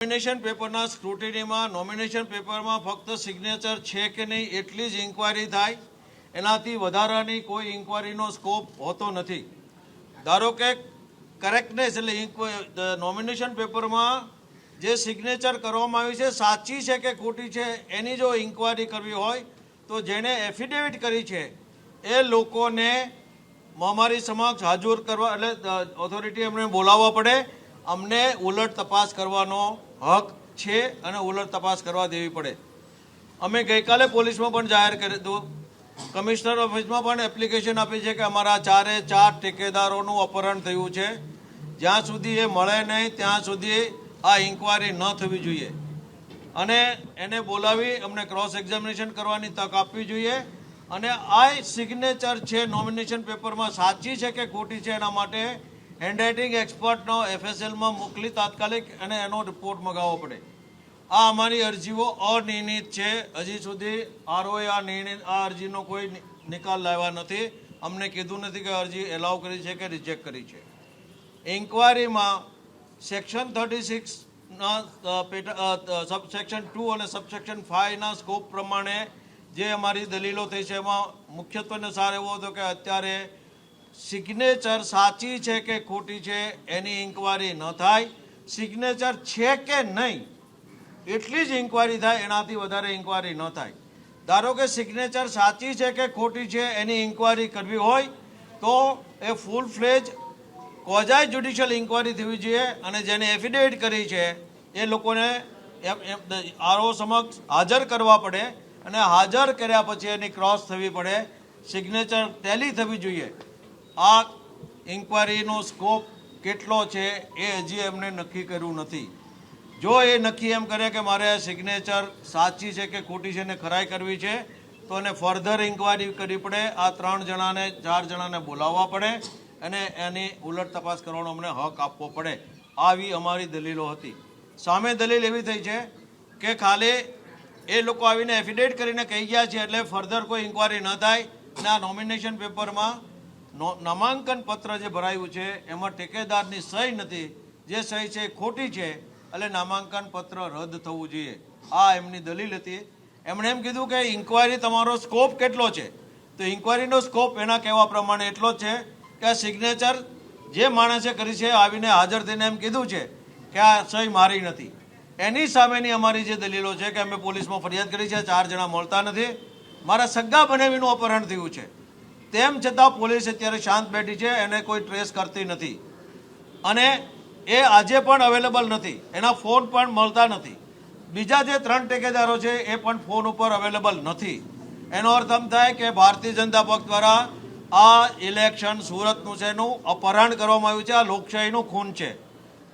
Nomination પેપરના સ્ક્રુટિનીમાં nomination પેપરમાં ફક્ત signature છે કે નહીં એટલી જ ઇન્ક્વાયરી થાય. એનાથી વધારાની કોઈ ઇન્ક્વાયરીનો સ્કોપ હોતો નથી. ધારો કે કરેક્ટનેસ એટલે નોમિનેશન પેપરમાં જે સિગ્નેચર કરવામાં આવી છે, સાચી છે કે ખોટી છે, એની જો ઇન્ક્વાયરી કરવી હોય, તો જેણે એફિડેવિટ કરી છે, એ લોકોને મહામારી સમક્ષ હાજર કરવા, એટલે ઓથોરિટી એમને બોલાવવા પડે. અમને ઉલટ તપાસ કરવાનો હક છે અને ઉલટ તપાસ કરવા દેવી પડે. અમે ગઈકાલે પોલીસમાં પણ જાહેર કરી હતું. કમિશનર ઓફિસમાં પણ એપ્લિકેશન આપી છે કે અમારા ચારે ચાર ઠેકેદારોનું અપહરણ થયું છે. જ્યાં સુધી એ મળે નહીં, ત્યાં સુધી આ ઇન્કવાયરી ન થવી જોઈએ. અને એને બોલાવી અમને ક્રોસ એક્ઝામિનેશન કરવાની તક આપવી જોઈએ. અને આ સિગ્નેચર છે નોમિનેશન પેપરમાં સાચી છે કે ખોટી છે એના માટે હેન્ડરાઇટિંગ એક્સપર્ટનો એફએસએલમાં મોકલી તાત્કાલિક અને એનો રિપોર્ટ મગાવવો પડે. આ અમારી અરજીઓ અનિર્ણિત છે. હજી સુધી આરઓએ આ નિર્ણય, આ અરજીનો કોઈ નિકાલ લાવ્યા નથી. અમને કીધું નથી કે અરજી એલાવ કરી છે કે રિજેક્ટ કરી છે. ઇન્કવાયરીમાં સેક્શન થર્ટી સિક્સના સબસેક્શન ટુ અને સબસેક્શન ફાઇવના સ્કોપ પ્રમાણે જે અમારી દલીલો થઈ છે, એમાં મુખ્યત્વે સાર એવો હતો કે અત્યારે સિગ્નેચર સાચી છે કે ખોટી છે એની ઇન્કવાયરી ન થાય. સિગ્નેચર છે કે નહીં, એટલી જ ઇન્કવાયરી થાય, એનાથી વધારે ઇન્કવાયરી ન થાય. ધારો કે સિગ્નેચર સાચી છે કે ખોટી છે એની ઇન્કવાયરી કરવી હોય, તો એ ફૂલ ફ્લેજ કોજાય જ્યુડિશિયલ ઇન્કવાયરી થવી જોઈએ અને જેને એફિડેવિટ કરી છે, એ લોકોને આરઓ સમક્ષ હાજર કરવા પડે અને હાજર કર્યા પછી એની ક્રોસ થવી પડે. સિગ્નેચર ટેલી થવી જોઈએ. આ ઇન્કવાયરીનો સ્કોપ કેટલો છે એ હજી એમને નક્કી કર્યું નથી. જો એ નક્કી એમ કરે કે મારે સિગ્નેચર સાચી છે કે ખોટી છે ને ખરાઈ કરવી છે, તો એને ફર્ધર ઇન્કવાયરી કરવી પડે. આ ત્રણ જણાને, ચાર જણાને બોલાવવા પડે અને એની ઉલટ તપાસ કરવાનો અમને હક આપવો પડે. આવી અમારી દલીલો હતી. સામે દલીલ એવી થઈ છે કે ખાલી એ લોકો આવીને એફિડેવિટ કરીને કહી ગયા છે એટલે ફર્ધર કોઈ ઇન્કવાયરી ન થાય અને આ નોમિનેશન પેપરમાં નામાંકન પત્ર જે ભરાયું છે, એમાં ટેકેદારની સહી નથી. જે સહી છે એ ખોટી છે, એટલે નામાંકન પત્ર રદ થવું જોઈએ. આ એમની દલીલ હતી. એમણે એમ કીધું કે ઇન્કવાયરી તમારો સ્કોપ કેટલો છે? તો ઇન્કવાયરીનો સ્કોપ એના કહેવા પ્રમાણે એટલો જ છે કે આ સિગ્નેચર જે માણસે કરી છે આવીને હાજર થઈને એમ કીધું છે કે આ સહી મારી નથી. એની સામેની અમારી જે દલીલો છે કે અમે પોલીસમાં ફરિયાદ કરી છે, ચાર જણા મળતા નથી. મારા સગા બનેવીનું અપહરણ થયું છે. તેમ છતાં પોલીસ અત્યારે શાંત બેઠી છે, એને કોઈ ટ્રેસ કરતી નથી. અને એ આજે પણ અવેલેબલ નથી. એના ફોન પણ મળતા નથી. બીજા જે ત્રણ ટેકેદારો છે, એ પણ ફોન ઉપર અવેલેબલ નથી. એનો અર્થ એમ થાય કે ભારતીય જનતા પક્ષ દ્વારા આ ઇલેક્શન સુરતનું છે એનું અપહરણ કરવામાં આવ્યું છે, આ લોકશાહીનું ખૂન છે.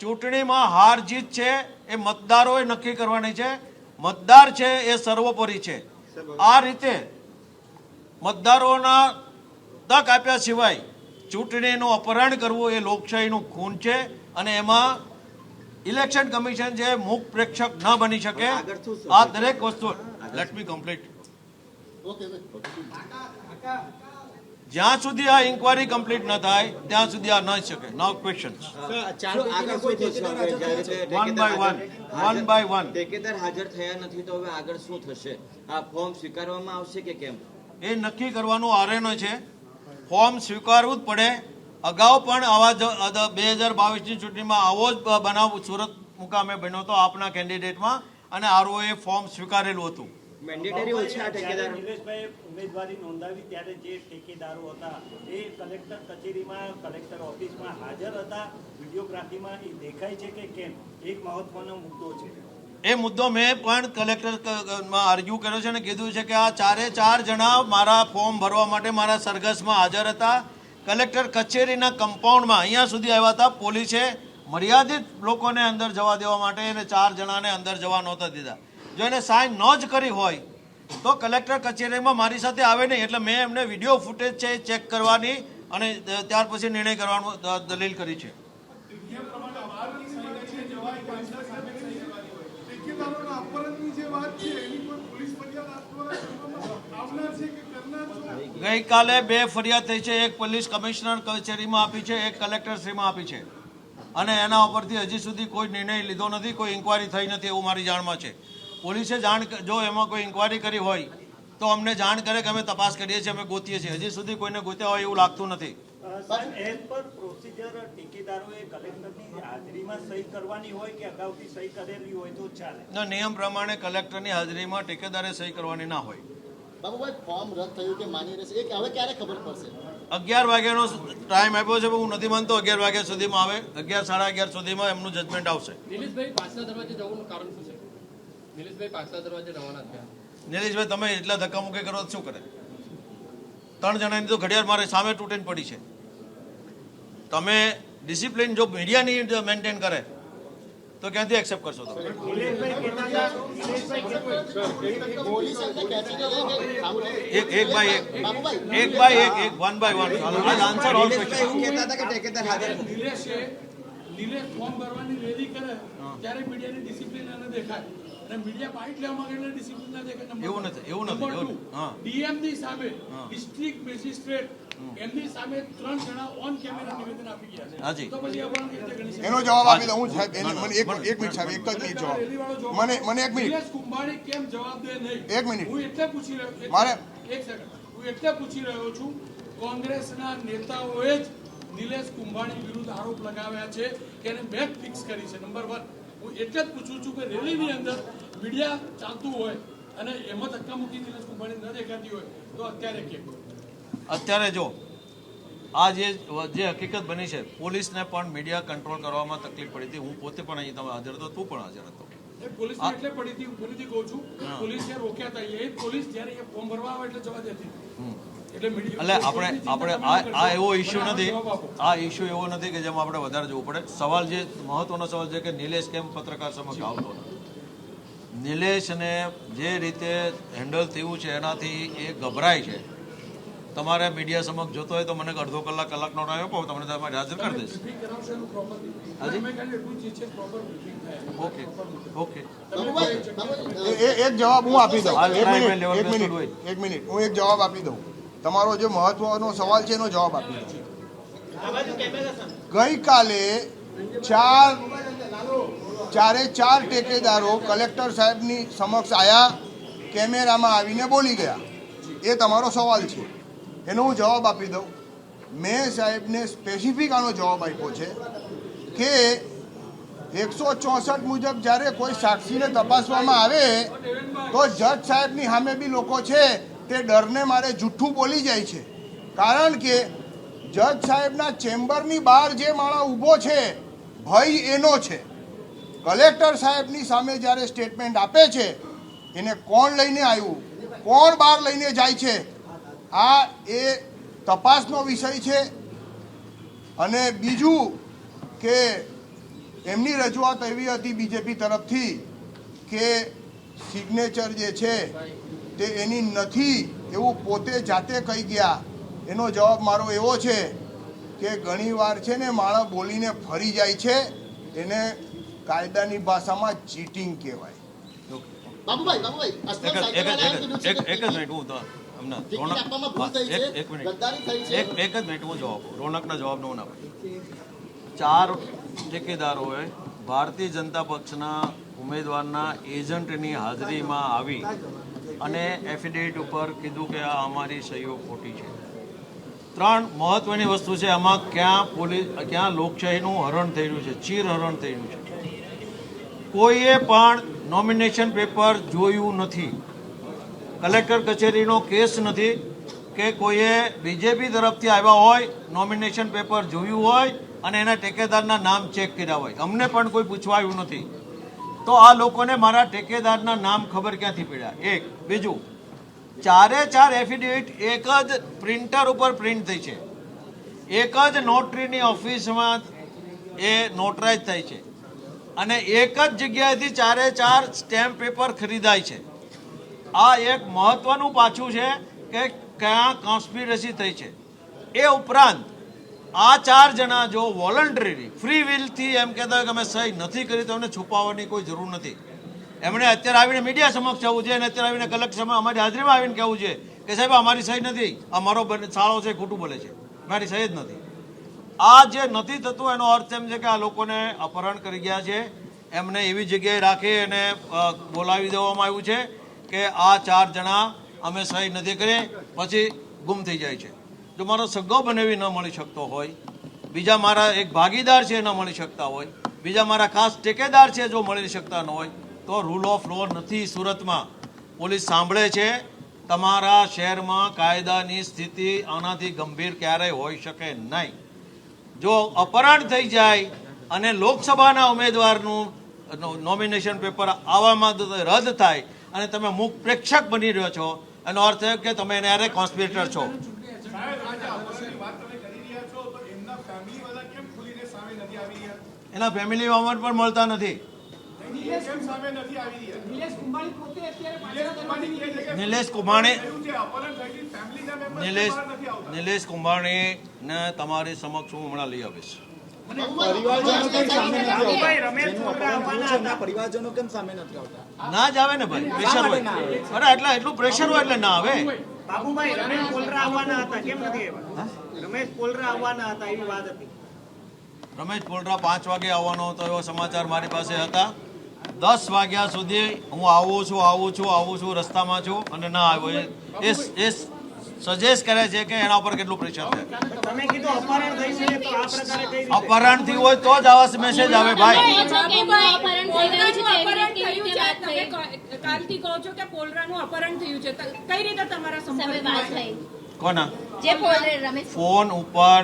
ચૂંટણીમાં હાર જીત છે, એ મતદારોએ નક્કી કરવાની છે. મતદાર છે, એ સર્વોપરી છે. આ રીતે મતદારોના તક આપ્યા સિવાય ચૂંટણીનું અપહરણ કરવું એ લોકશાહીનું ખૂન છે અને એમાં ઇલેક્શન કમિશન જે મુખ પ્રેક્ષક ન બની શકે આ દરેક વસ્તુ લેટ મી કમ્પ્લીટ જ્યાં સુધી આ ઇન્કવાયરી કમ્પ્લીટ ન થાય ત્યાં સુધી આ ન શકે. No question one by one હાજર- વન બાય વન ઠેકેદાર હાજર થયા નથી તો હવે આગળ શું થશે? આ ફોર્મ સ્વીકારવામાં આવશે કે કેમ? એ નક્કી કરવાનું આરએનઓ છે. ફોર્મ સ્વીકારવું જ પડે. અગાઉ પણ આવા બે હજાર બાવીસની ચૂંટણીમાં આવો જ બનાવ સુરત મુકામે બન્યો હતો આપના કેન્ડિડેટમાં અને આરઓએ ફોર્મ સ્વીકારેલું હતું. મેન્ડેટરી ઠેકેદાર? ઉમેદવારી નોંધાવી ત્યારે જે ઠેકેદારો હતા એ કલેક્ટર કચેરીમાં કલેક્ટર ઓફિસમાં હાજર હતા. વિડીયોગ્રાફીમાં એ દેખાય છે કે કેમ? એક મહત્વનો મુદ્દો છે. એ મુદ્દો મેં પણ કલેક્ટરમાં આર્ગ્યુ કર્યો છે અને કીધું છે કે આ ચારે ચાર જણા મારા ફોર્મ ભરવા માટે મારા સરઘસમાં હાજર હતા. કલેક્ટર કચેરીના કમ્પાઉન્ડમાં અહીંયા સુધી આવ્યા હતા. પોલીસે મર્યાદિત લોકોને અંદર જવા દેવા માટે એને ચાર જણાને અંદર જવા નહોતા દીધા. જો એને સાઇન ન જ કરી હોય, તો કલેક્ટર કચેરીમાં મારી સાથે આવે નહીં. એટલે મેં એમને વીડિયો ફૂટેજ છે ચેક કરવાની અને ત્યાર પછી નિર્ણય કરવાનું દલીલ કરી છે. ગઈકાલે બે ફરિયાદ થઈ છે, એક પોલીસ કમિશનર કચેરીમાં આપી છે, એક કલેક્ટરશ્રીમાં આપી છે. અને એના ઉપરથી હજી સુધી કોઈ નિર્ણય લીધો નથી, કોઈ ઇન્કવાયરી થઈ નથી એવું મારી જાણમાં છે. પોલીસે જાણ જો એમાં કોઈ ઇન્કવાયરી કરી હોય, તો અમને જાણ કરે કે અમે તપાસ કરીએ છીએ, અમે ગોતીએ છીએ. હજી સુધી કોઈને ગોત્યા હોય એવું લાગતું નથી. અ, સાહેબ એઝ પર પ્રોસિજર ઠેકેદારોએ કલેક્ટરની હાજરીમાં સહી કરવાની હોય કે અગાઉથી સહી કરેલી હોય તો ચાલે. નિયમ પ્રમાણે કલેક્ટરની હાજરીમાં ટેકેદારે સહી કરવાની ના હોય. બાબુભાઈ ફોર્મ રદ થયું કે માન્ય રહેશે? એ હવે ક્યારે ખબર પડશે? અગિયાર વાગ્યાનો ટાઈમ આપ્યો છે હું નથી માનતો અગિયાર વાગ્યા સુધીમાં આવે. અગિયાર સાડા અગિયાર સુધીમાં એમનું જજમેન્ટ આવશે. નિલેશભાઈ પાછલા દરવાજે જવાનું કારણ શું છે? નિલેશભાઈ પાછલા દરવાજે રવાના થયા નિલેશભાઈ તમે એટલા ધક્કામુક્કી કરો શું કરે? ત્રણ જણાની તો ઘડિયાળ મારે સામે તૂટીને પડી છે. તમે ડિસિપ્લિન જો મીડિયાની મેન્ટેન કરે તો ક્યાંથી એક્સેપ્ટ કરશો તમે. એક એક બાય એક એક બાય એક એક one by one answer all question એવું કહેતા હતા કે ઠેકેદાર હાજર નથી. નિલેશ ફોર્મ ભરવાની રેડી કરે ત્યારે મીડિયાની ડિસિપ્લિન એને દેખાય. અને મીડિયા બાઇટ લેવા માંગે એટલે ડિસિપ્લિન ના દેખાય નંબર એવું નથી, એવું નથી. DM ની સામે ડિસ્ટ્રિક્ટ મેજિસ્ટ્રેટ એમની સામે ત્રણ જણા ઓન કેમેરા નિવેદન આપી ગયા છે. હાજી. તો પછી આપણે કેવી રીતે ગણી શકાય? એનો જવાબ આપી દઉં હું સાહેબ એને મને એક એક મિનિટ સાહેબ એક જ મિનિટ જવાબ. મને મને એક મિનિટ. નિલેશ કુંભાણી કેમ જવાબ દે નહીં? એક મિનિટ. હું એટલે પૂછી રહ્યો મારે- એક સેકન્ડ. હું એટલે પૂછી રહ્યો છું કોંગ્રેસના નેતાઓએ જ નિલેશ કુંભાણી વિરુદ્ધ આરોપ લગાવ્યા છે કે એને બેક ફિક્સ કરી છે. નંબર વન હું એટલે જ પૂછું છું કે રેલીની અંદર મીડિયા ચાલતું હોય અને એમાં ધક્કા મૂકી નિલેશ કુંભાણી ન દેખાતી હોય તો અત્યારે કેમ? અત્યારે જો આ જે જે હકીકત બની છે પોલીસને પણ મીડિયા કંટ્રોલ કરવામાં તકલીફ પડી હતી. હું પોતે પણ અહીં તમે હાજર હતો તું પણ હાજર હતો. એ પોલીસને એટલે પડી હતી હું ફરીથી કહું છું. પોલીસે રોક્યા હતા એ પોલીસ જ્યારે એ ફોર્મ ભરવા આવે એટલે જવા દેતી. એટલે આપણે આપણે આ આ એવો ઇશ્યુ નથી. આ ઇશ્યુ એવો નથી કે જેમાં આપણે વધારે જવું પડે. સવાલ જે મહત્વનો સવાલ છે કે નિલેશ કેમ પત્રકાર સમક્ષ આવતો નથી નિલેશને જે રીતે હેન્ડલ થયું છે એનાથી એ ગભરાય છે. તમારે મીડિયા સમક્ષ જોતો હોય તો મને અડધો કલાક કલાકનો ટાઈમ આપો તમને તમારે હાજર કરી દઈશ. ઓકે ઓકે એક જવાબ હું આપી દઉં. એક મિનિટ એક મિનિટ હોય. એક મિનિટ. હું એક જવાબ આપી દઉં. તમારો જે મહત્વનો સવાલ છે એનો જવાબ આપી દઉં. ગઈકાલે ચાર ચારે ચાર ટેકેદારો કલેક્ટર સાહેબની સમક્ષ આવ્યા કેમેરામાં આવીને બોલી ગયા. એ તમારો સવાલ છે. એનો હું જવાબ આપી દઉં. મેં સાહેબને સ્પેસિફિક આનો જવાબ આપ્યો છે કે એકસો ચોસઠ મુજબ જ્યારે કોઈ સાક્ષીને તપાસવામાં આવે, તો જજ સાહેબની સામે બી લોકો છે, તે ડરને મારે જુઠ્ઠું બોલી જાય છે. કારણ કે જજ સાહેબના ચેમ્બરની બહાર જે માણસ ઊભો છે, ભય એનો છે. કલેક્ટર સાહેબની સામે જ્યારે સ્ટેટમેન્ટ આપે છે, એને કોણ લઈને આવ્યું? કોણ બહાર લઈને જાય છે? આ એ તપાસનો વિષય છે. અને બીજું કે એમની રજૂઆત એવી હતી બીજેપી તરફથી કે સિગ્નેચર જે છે તે એની નથી, એવું પોતે જાતે કહી ગયા. એનો જવાબ મારો એવો છે કે ઘણીવાર છે ને માણસ બોલીને ફરી જાય છે, એને કાયદાની ભાષામાં ચીટિંગ કહેવાય. બાબુભાઈ બાબુભાઈ એક જ એક જ સાયકલવાળાએ કીધું છે એક જ એક જ મિનિટ હું તો હમણાં રોનક એક એક મિનિટ. ગદ્દારી થઈ છે. એક એક જ મિનિટ હું જવાબ. રોનકના જવાબનો હું ના ચાર ઠેકેદારોએ ભારતીય જનતા પક્ષના ઉમેદવારના એજન્ટની હાજરીમાં આવી અને એફિડેવિટ ઉપર કીધું કે આ અમારી સહીઓ ખોટી છે. ત્રણ મહત્વની વસ્તુ છે આમાં ક્યાં પોલીસ ક્યાં લોકશાહીનું હરણ થઈ રહ્યું છે ચીર હરણ થઈ રહ્યું છે. કોઈએ પણ નોમિનેશન પેપર જોયું નથી. કલેક્ટર કચેરીનો કેસ નથી કે કોઈએ બીજેપી તરફથી આવ્યા હોય, નોમિનેશન પેપર જોયું હોય અને એના ટેકેદારના નામ ચેક કર્યા હોય. અમને પણ કોઈ પૂછવા આવ્યું નથી. તો આ લોકોને મારા ટેકેદારના નામ ખબર ક્યાંથી પડ્યા? એક. બીજું, ચારે ચાર એફિડેવિટ એક જ પ્રિન્ટર ઉપર પ્રિન્ટ થઈ છે. એક જ નોટરીની ઓફિસમાં એ નોટરાઇઝ થાય છે. અને એક જ જગ્યાએથી ચારે ચાર સ્ટેમ્પ પેપર ખરીદાય છે. આ એક મહત્વનું પાછું છે કે ક્યાં કોન્સ્પિરસી થઈ છે. એ ઉપરાંત, આ ચાર જણા જો વોલન્ટરી ફ્રી વિલથી એમ કહેતા કે અમે સહી નથી કરી, તો એમને છુપાવવાની કોઈ જરૂર નથી. એમણે અત્યારે આવીને મીડિયા સમક્ષ આવવું જોઈએ અને અત્યારે આવીને કલેક્ટર સમય અમારી હાજરીમાં આવીને કહેવું છે કે સાહેબ, અમારી સહી નથી. અમારો સાળો છે, ખોટું બોલે છે. મારી સહી જ નથી. આ જે નથી થતું, એનો અર્થ એમ છે કે આ લોકોને અપહરણ કરી ગયા છે. એમને એવી જગ્યાએ રાખી અને બોલાવી દેવામાં આવ્યું છે કે આ ચાર જણા અમે સહી નથી કરી, પછી ગુમ થઈ જાય છે. જો મારો સગો બનેવી ન મળી શકતો હોય, બીજા મારા એક ભાગીદાર છે ન મળી શકતા હોય, બીજા મારા ખાસ ટેકેદાર છે જો મળી શકતા ન હોય, તો રૂલ ઓફ લો નથી સુરતમાં. પોલીસ સાંભળે છે, તમારા શહેરમાં કાયદાની સ્થિતિ આનાથી ગંભીર ક્યારેય હોઈ શકે નહીં. જો અપહરણ થઈ જાય અને લોકસભાના ઉમેદવારનું નોમિનેશન પેપર આવવામાં રદ થાય અને તમે મુખ પ્રેક્ષક બની રહ્યો છો, એનો અર્થ એ કે તમે એને અરે કોન્સ્પિરેટર છો. એના ફેમિલી મેમ્બર પણ મળતા નથી. નિલેશ કુંભાણી નિલેશ કુંભાણી નિલેશ નથી આવતા. કુંભાણીને તમારી સમક્ષ હું હમણાં લઈ આવીશ. ના જ આવે ને ભાઈ પ્રેશર હોય. અરે એટલે એટલું પ્રેશર હોય એટલે ના આવે. બાબુભાઈ રમેશ કોલરા આવવાના હતા કેમ નથી આવ્યા? રમેશ પોલરા આવવાના હતા એવી વાત હતી. રમેશ પોલરા પાંચ વાગે આવવાનો હતો એવો સમાચાર મારી પાસે હતા. દસ વાગ્યા સુધી હું આવું છું આવું છું આવું છું રસ્તામાં છું અને ના આવ્યો. એ એ સજેસ્ટ કરે છે કે એના ઉપર કેટલું પ્રેશર છે. અપહરણ થઈ છે તો આ પ્રકારે કઈ રીતે અપહરણથી હોય તો જ આવા મેસેજ આવે ભાઈ. કાલથી કહો છો કે પોલરાનું અપહરણ થયું છે. ત- કઈ રીતે તમારા સંપર્કમાં કોના? જે પોલરે રમેશ ફોન ઉપર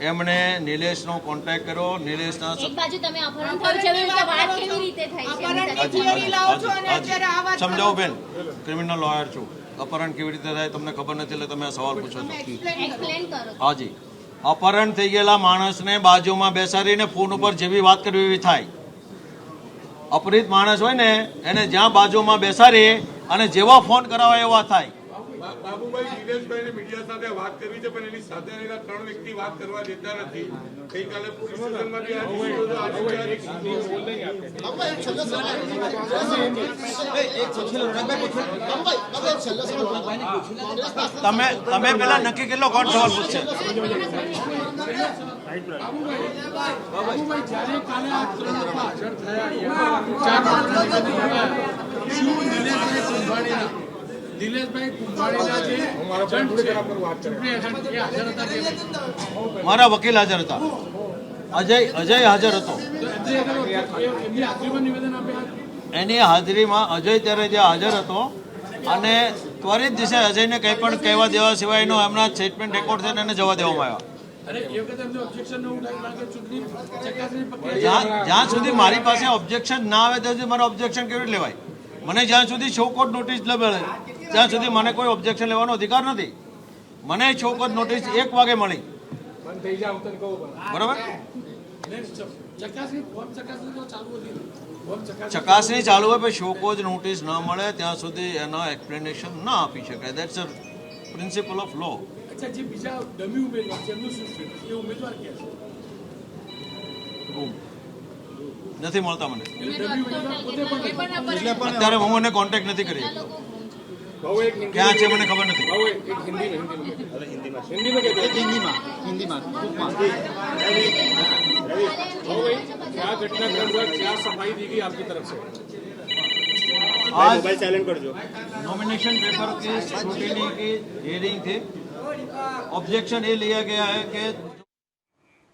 એમણે નિલેશનો કોન્ટેક્ટ કર્યો. નિલેશના એક બાજુ તમે અપહરણ થયું છે એવી વાત કેવી રીતે થાય છે? એમની સાથે? હાજી, હાજી, હાજી, હાજી. સમજાવું બેન ક્રિમિનલ લોયર છું. અપહરણ કેવી રીતે થાય તમને ખબર નથી એટલે તમે આ સવાલ પૂછો છો. એક્સપ્લેન કરો. હાજી. અપહરણ થઈ ગયેલા માણસને બાજુમાં બેસાડીને ફોન ઉપર જેવી વાત કરવી એવી થાય. અપરિત માણસ હોય ને એને જ્યાં બાજુમાં બેસાડી અને જેવા ફોન કરાવે એવા થાય. બાબુભાઈ દિનેશભાઈ મીડિયા સાથે વાત કરવી છે પણ એની સાથે રહેલા ત્રણ વ્યક્તિ વાત કરવા દેતા નથી. ગઈકાલે તમે તમે પેલા નક્કી કેટલો કોણ સવાલ પૂછશે બાબુભાઈ જ્યારે કાલે આ ત્રણ હાજર થયા. શું દિનેશભાઈ કુંભાણીના નિલેશભાઈ કુંભાણીના જે ચૂંટણી હાજર હતા કે મારા વકીલ હાજર હતા. અજય અજય હાજર હતો. એની હાજરીમાં અજય ત્યારે જે હાજર હતો અને ત્વરિત દિશે અજયને કંઈ પણ કહેવા દેવા સિવાયનો એમના સ્ટેટમેન્ટ રેકોર્ડ છે એને જવા દેવામાં આવ્યા. જ્યાં સુધી મારી પાસે ઓબ્જેક્શન ના આવે ત્યાં સુધી મારે ઓબ્જેક્શન કેવી રીતે લેવાય? મને જ્યાં સુધી શોકોટ નોટિસ ન મળે ત્યાં સુધી મને કોઈ ઓબ્જેક્શન લેવાનો અધિકાર નથી. મને શોકોટ નોટિસ એક વાગે મળી. બરાબર? ચકાસણી ચાલુ હોય પણ શો કોજ નોટિસ ન મળે ત્યાં સુધી એના એક્સપ્લેનેશન ના આપી શકાય. That's a principle of law અચ્છા જે બીજા ડમી ઉમેદવાર છે એમનું શું સ્ટેટસ એ ઉમેદવાર ક્યાં છે? નથી મળતા મને એટલે ડમી ઉમેદવાર પોતે પણ અત્યારે હું એને કોન્ટેક્ટ નથી કરી ક્યાં છે મને ખબર નથી એક હિન્દીમાં હિન્દીમાં ટૂંકમાં आज नॉमिनेशन पेपर की स्क्रूटिनी की हियरिंग थी ऑब्जेक्शन ये लिया गया है कि